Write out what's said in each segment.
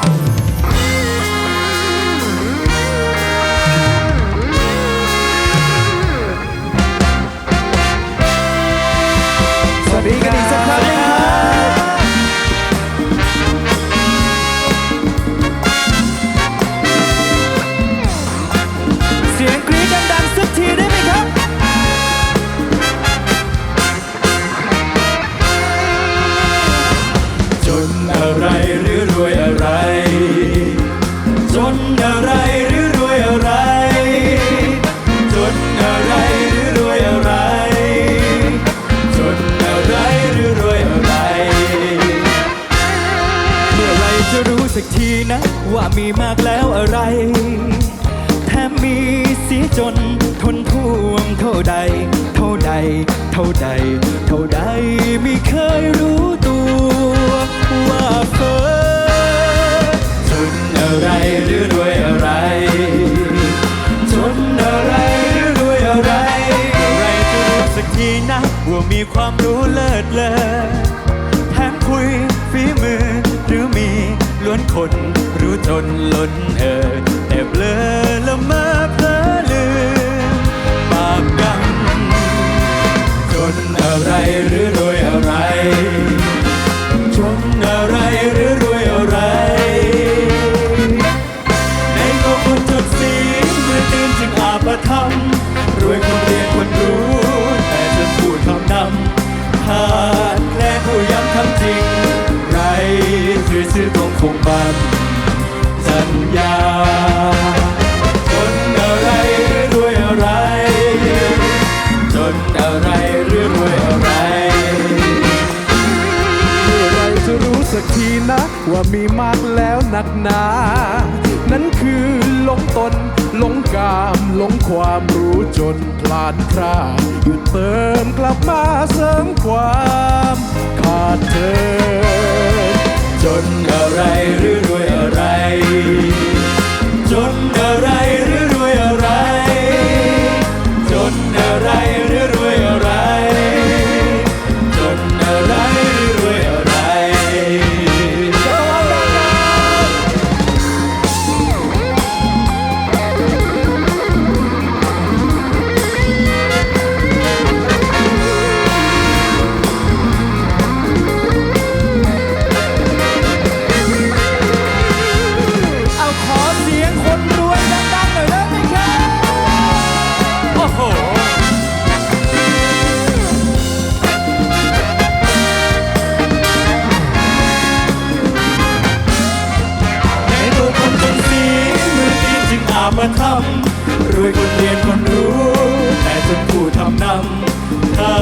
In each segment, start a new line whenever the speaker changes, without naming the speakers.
ส มีมากแล้วอะไร แถมมีสีจนทนท่วงเท่าใด เท่าใด เท่าใด เท่าใดไม่เคยรู้ตัวว่าเฟ้อ
จนอะไรหรือรวยอะไรจนอะไรหรือรวยอะไร
เมื่อไรจะรู้สักทีนะว่ามีความรู้เลิศเลอแถมคุยฝีมือหรือมีล้วนคน จนล้นเอ่ยแต่เบลอละเมอเพลอลืมบาปกรรม
จนอะไรหรือรวยอะไรจนอะไรหรือรวยอะไร
ในตัวคนจดสีเมื่อตื่นจึงอาปธรรม
รวยคนเรียนคนรู้
แต่จะพูดคำนำขาดแคลนผู้ย้ำคำจริง
ไรคือชื่อตรงคงบัน
ญญา
จนอะไรหรือรวยอะไร จนอะไรหรือรวยอะไร
เมื่อไรจะรู้สักทีนะว่ามีมากแล้วหนักหนา นั่นคือหลงตนหลงกามหลงความรู้จนพลานพลาดหยุดเติมกลับมาเสริมความขาดเธอ
จนอ อะไร
มา
ทำรวยคนเรียนคนรู้ แต่จนผู้ทำนำขา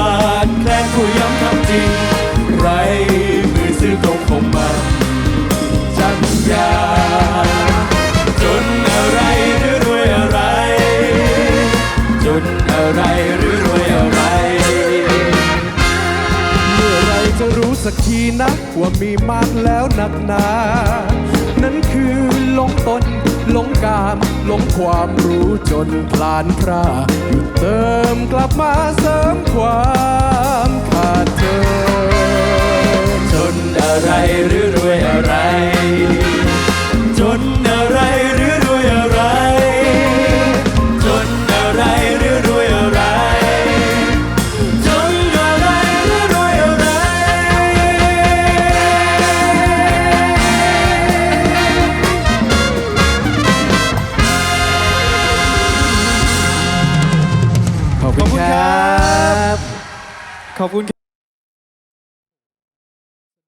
ดแคลนผู้ย้ำคำจริง ไรมือซื้อตรงคงมันจัญญาจนอะไรหรือรวยอะไร จนอะไรหรือรวยอะไร
เมื่อไรจะรู้สักทีนะ ว่ามีมากแล้วหนักหนา นั่นคือลงตน หลงกามหลงความรู้จนพลานพราหยุดเติมกลับมาเสริมความขาดเธอ
ขอบคุณครับขอบคุณ